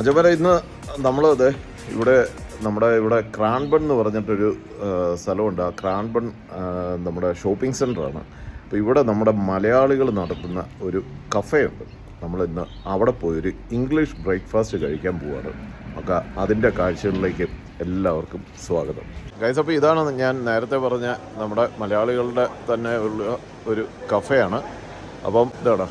അജമല ഇന്ന് നമ്മൾ അതെ ഇവിടെ നമ്മുടെ ഇവിടെ ക്രാൻബൺ എന്ന് പറഞ്ഞിട്ടൊരു സ്ഥലമുണ്ട്. ആ ക്രാൻബൺ നമ്മുടെ ഷോപ്പിംഗ് സെന്ററാണ് അപ്പോൾ ഇവിടെ നമ്മുടെ മലയാളികൾ നടത്തുന്ന ഒരു കഫേയുണ്ട്. നമ്മൾ ഇന്ന് അവിടെ പോയി ഒരു ഇംഗ്ലീഷ് ബ്രേക്ക്ഫാസ്റ്റ് കഴിക്കാൻ പോവാണ്. ഒക്കെ അതിന്റെ കാഴ്ചകളിലേക്ക് എല്ലാവർക്കും സ്വാഗതം. ഗൈസ് അപ്പോൾ ഇതാണ് ഞാൻ നേരത്തെ പറഞ്ഞ നമ്മുടെ മലയാളികളുടെ തന്നെ ഉള്ള ഒരു കഫേയാണ്. അപ്പം ഇതാടാ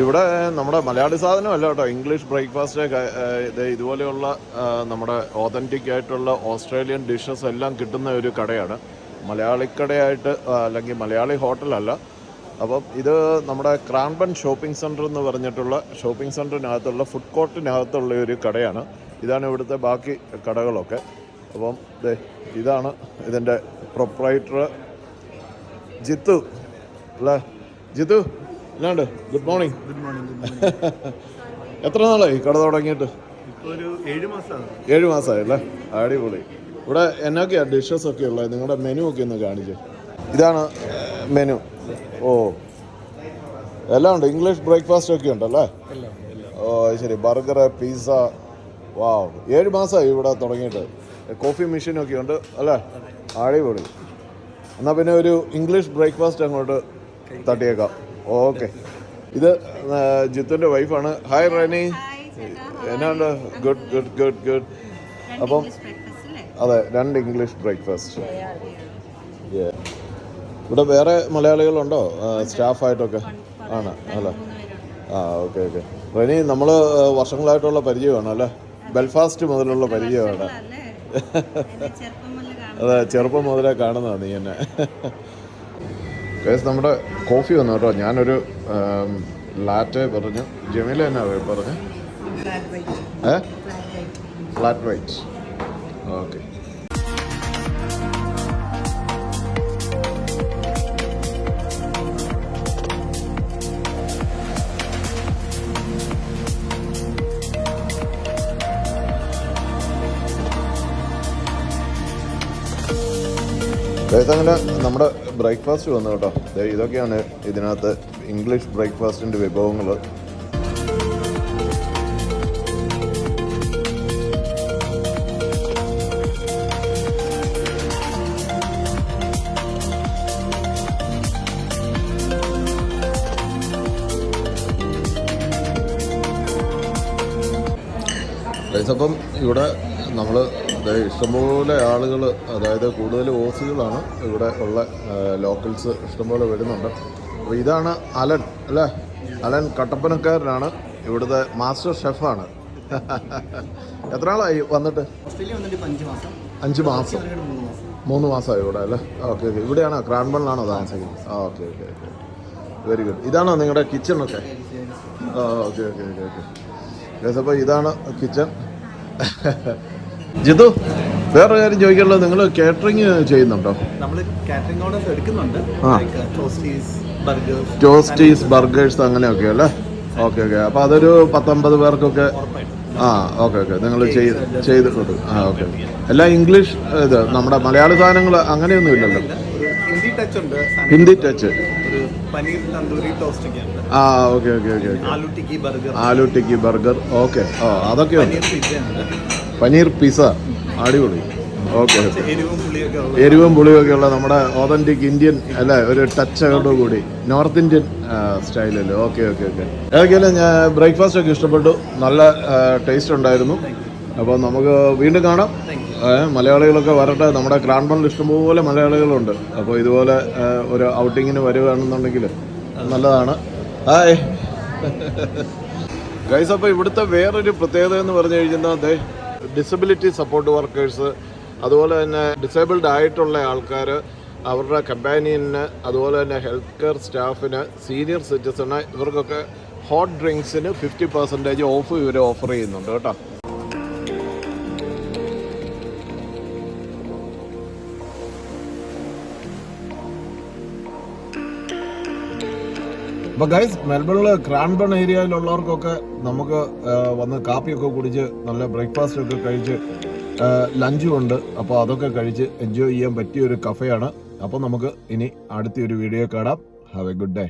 ഇവിടെ നമ്മുടെ മലയാളി സാധനമല്ല കേട്ടോ. ഇംഗ്ലീഷ് ബ്രേക്ക്ഫാസ്റ്റ് ഇത് ഇതുപോലെയുള്ള നമ്മുടെ ഓതന്റിക് ആയിട്ടുള്ള ഓസ്ട്രേലിയൻ ഡിഷസ് എല്ലാം കിട്ടുന്ന ഒരു കടയാണ്. മലയാളിക്കടയായിട്ട് അല്ലെങ്കിൽ മലയാളി ഹോട്ടലല്ല അപ്പം ഇത് നമ്മുടെ ക്രാൻബൺ ഷോപ്പിംഗ് സെന്റർ എന്ന് പറഞ്ഞിട്ടുള്ള ഷോപ്പിംഗ് സെന്ററിനകത്തുള്ള ഫുഡ് കോർട്ടിനകത്തുള്ള ഒരു കടയാണ്. ഇതാണ് ഇവിടുത്തെ ബാക്കി കടകളൊക്കെ. അപ്പം ഇതാണ് ഇതിന്റെ പ്രൊപ്പറൈറ്റർ ജിത്തു അല്ലേ? ജിത്തു അല്ലാണ്ട് ഗുഡ് മോർണിംഗ് ഗുഡ് മോർണിംഗ് എത്ര നാളായി കട തുടങ്ങിയിട്ട്? ഏഴ് മാസമായി അല്ലേ? അടിപൊളി. ഇവിടെ എന്നൊക്കെയാ ഡിഷസ് ഒക്കെ ഉള്ളത്? നിങ്ങളുടെ മെനു ഒക്കെ ഒന്ന് കാണിച്ചു ഇതാണ് മെനു ഓ. എല്ലാം ഉണ്ട്. ഇംഗ്ലീഷ് ബ്രേക്ക്ഫാസ്റ്റ് ഒക്കെ ഉണ്ടല്ലേ ഓ ശരി. ബർഗർ പിസ്സ വാ ഏഴ് മാസമായി ഇവിടെ തുടങ്ങിയിട്ട്. കോഫി മെഷീനൊക്കെ ഉണ്ട് അല്ലേ? അടിപൊളി. എന്നാൽ പിന്നെ ഒരു ഇംഗ്ലീഷ് ബ്രേക്ക്ഫാസ്റ്റ് അങ്ങോട്ട് തട്ടിയേക്കാം. ഓക്കെ. ഇത് ജിത്തുന്റെ ജിത്തുന്റെ വൈഫാണ്. ഹായ് റനി എന്നാണ്ട്? ഗുഡ് ഗുഡ് ഗുഡ് ഗുഡ് അപ്പം അതെ രണ്ട് ഇംഗ്ലീഷ് ബ്രേക്ക്ഫാസ്റ്റ് ഇവിടെ വേറെ മലയാളികളുണ്ടോ? സ്റ്റാഫായിട്ടൊക്കെ? ആണ് അല്ലേ? ആ ഓക്കെ ഓക്കെ. റനി നമ്മൾ വർഷങ്ങളായിട്ടുള്ള പരിചയമാണ് അല്ലേ? ബെൽഫാസ്റ്റ് മുതലുള്ള പരിചയമാണ്. അതെ ചെറുപ്പം മുതലേ കാണുന്നതാണ് നീ എന്നെ. കേസ് നമ്മുടെ കോഫി വന്നു കേട്ടോ. ഞാനൊരു ലാറ്റെ പറഞ്ഞു ജമീല എന്നാ പറഞ്ഞു? ഏ? ഫ്ലാറ്റ് വൈറ്റ് ഓക്കെ അങ്ങനെ നമ്മുടെ ബ്രേക്ക്ഫാസ്റ്റ് വന്നു കേട്ടോ. ഇതൊക്കെയാണ് ഇതിനകത്ത് ഇംഗ്ലീഷ് ബ്രേക്ക്ഫാസ്റ്റിന്റെ വിഭവങ്ങൾ അപ്പം ഇവിടെ നമ്മൾ ഇഷ്ടംപോലെ ആളുകൾ അതായത് കൂടുതൽ ഓസികളാണ് ഇവിടെ ഉള്ള ലോക്കൽസ് ഇഷ്ടംപോലെ വരുന്നുണ്ട്. അപ്പോൾ ഇതാണ് അലൻ അല്ലേ? അലൻ കട്ടപ്പനക്കാരനാണ്. ഇവിടുത്തെ മാസ്റ്റർ ഷെഫാണ് എത്ര നാളായി വന്നിട്ട്? അഞ്ച് മാസം. മൂന്ന് മാസം. മൂന്ന് മാസമായി ഇവിടെ അല്ലേ? Okay okay. ഇവിടെയാണോ? ക്രാൻബണിലാണോ താമസിക്കുന്നത്? ആ okay okay okay. Very good ഇതാണോ നിങ്ങളുടെ കിച്ചണൊക്കെ ആ ഓക്കെ ഓക്കെ ഓക്കെ ഓക്കെ. അപ്പോൾ ഇതാണ് കിച്ചൺ ജിതു വേറെ കാര്യം ചോദിക്കാനുള്ളത് നിങ്ങൾ കാറ്ററിംഗ് ചെയ്യുന്നുണ്ടോ? നമ്മൾ കാറ്ററിംഗ് ഓർഡേഴ്സ് എടുക്കുന്നുണ്ട്. ടോസ്റ്റീസ് ബർഗേഴ്സ് അങ്ങനെയൊക്കെ അല്ലേ? ഓക്കെ ഓക്കെ അപ്പോൾ അതൊരു പത്തൊമ്പത് പേർക്കൊക്കെ ആ ഓക്കെ ഓക്കെ നിങ്ങൾ ചെയ്ത് കൊടുക്കും ആ ഓക്കെ എല്ലാം ഇംഗ്ലീഷ് ഇത് നമ്മുടെ മലയാള സാധനങ്ങൾ അങ്ങനെയൊന്നും ഇല്ലല്ലോ. ഹിന്ദി ടച്ച് ഉണ്ട്. ഹിന്ദി ടച്ച് പനീർ തന്തൂരി ടോസ്റ്റ് ഒക്കെ ഉണ്ട്. ആ okay okay okay okay aloo tikki burger. Aloo tikki burger okay ഓ അതൊക്കെ ഉണ്ട്. പനീർ പിസ അടിപൊളി. ഓക്കെ. എരിവും പുളിയൊക്കെ ഉള്ള നമ്മുടെ ഓതന്റിക് ഇന്ത്യൻ അല്ല ഒരു ടച്ച് കൂടി. നോർത്ത് ഇന്ത്യൻ സ്റ്റൈലല്ലേ ഓക്കെ ഓക്കെ ഓക്കെ. ഏതൊക്കെയാലും ഞാൻ ബ്രേക്ക്ഫാസ്റ്റ് ഒക്കെ ഇഷ്ടപ്പെട്ടു. നല്ല ടേസ്റ്റ് ഉണ്ടായിരുന്നു. അപ്പോൾ നമുക്ക് വീണ്ടും കാണാം. മലയാളികളൊക്കെ വരട്ടെ. നമ്മുടെ ക്രാൻബണിൽ ഇഷ്ടംപോലെ മലയാളികളുണ്ട്. അപ്പോൾ ഇതുപോലെ ഒരു ഔട്ടിങ്ങിന് വരുവാണെന്നുണ്ടെങ്കിൽ നല്ലതാണ്. ഹായ്. ഗൈസ് അപ്പോൾ ഇവിടുത്തെ വേറൊരു പ്രത്യേകത എന്ന് പറഞ്ഞു കഴിഞ്ഞാൽ ദേ ഡിസബിലിറ്റി സപ്പോർട്ട് വർക്കേഴ്സ് അതുപോലെ തന്നെ ഡിസേബിൾഡ് ആയിട്ടുള്ള ആൾക്കാർ അവരുടെ കമ്പാനിയന് അതുപോലെ തന്നെ ഹെൽത്ത് കെയർ സ്റ്റാഫിന് സീനിയർ സിറ്റിസണ് ഇവർക്കൊക്കെ ഹോട്ട് ഡ്രിങ്ക്സിന് ഫിഫ്റ്റി പെർസെന്റേജ് ഓഫ് ഇവർ ഓഫർ ചെയ്യുന്നുണ്ട് കേട്ടോ. അപ്പോൾ ഗൈസ് മെൽബണിൽ ക്രാൻബൺ ഏരിയയിലുള്ളവർക്കൊക്കെ നമുക്ക് വന്ന് കാപ്പിയൊക്കെ കുടിച്ച് നല്ല ബ്രേക്ക്ഫാസ്റ്റ് ഒക്കെ കഴിച്ച് ലഞ്ചും ഉണ്ട് അപ്പോൾ അതൊക്കെ കഴിച്ച് എൻജോയ് ചെയ്യാൻ പറ്റിയ ഒരു കഫയാണ്. അപ്പോൾ നമുക്ക് ഇനി അടുത്തൊരു വീഡിയോ കാണാം. Have A good day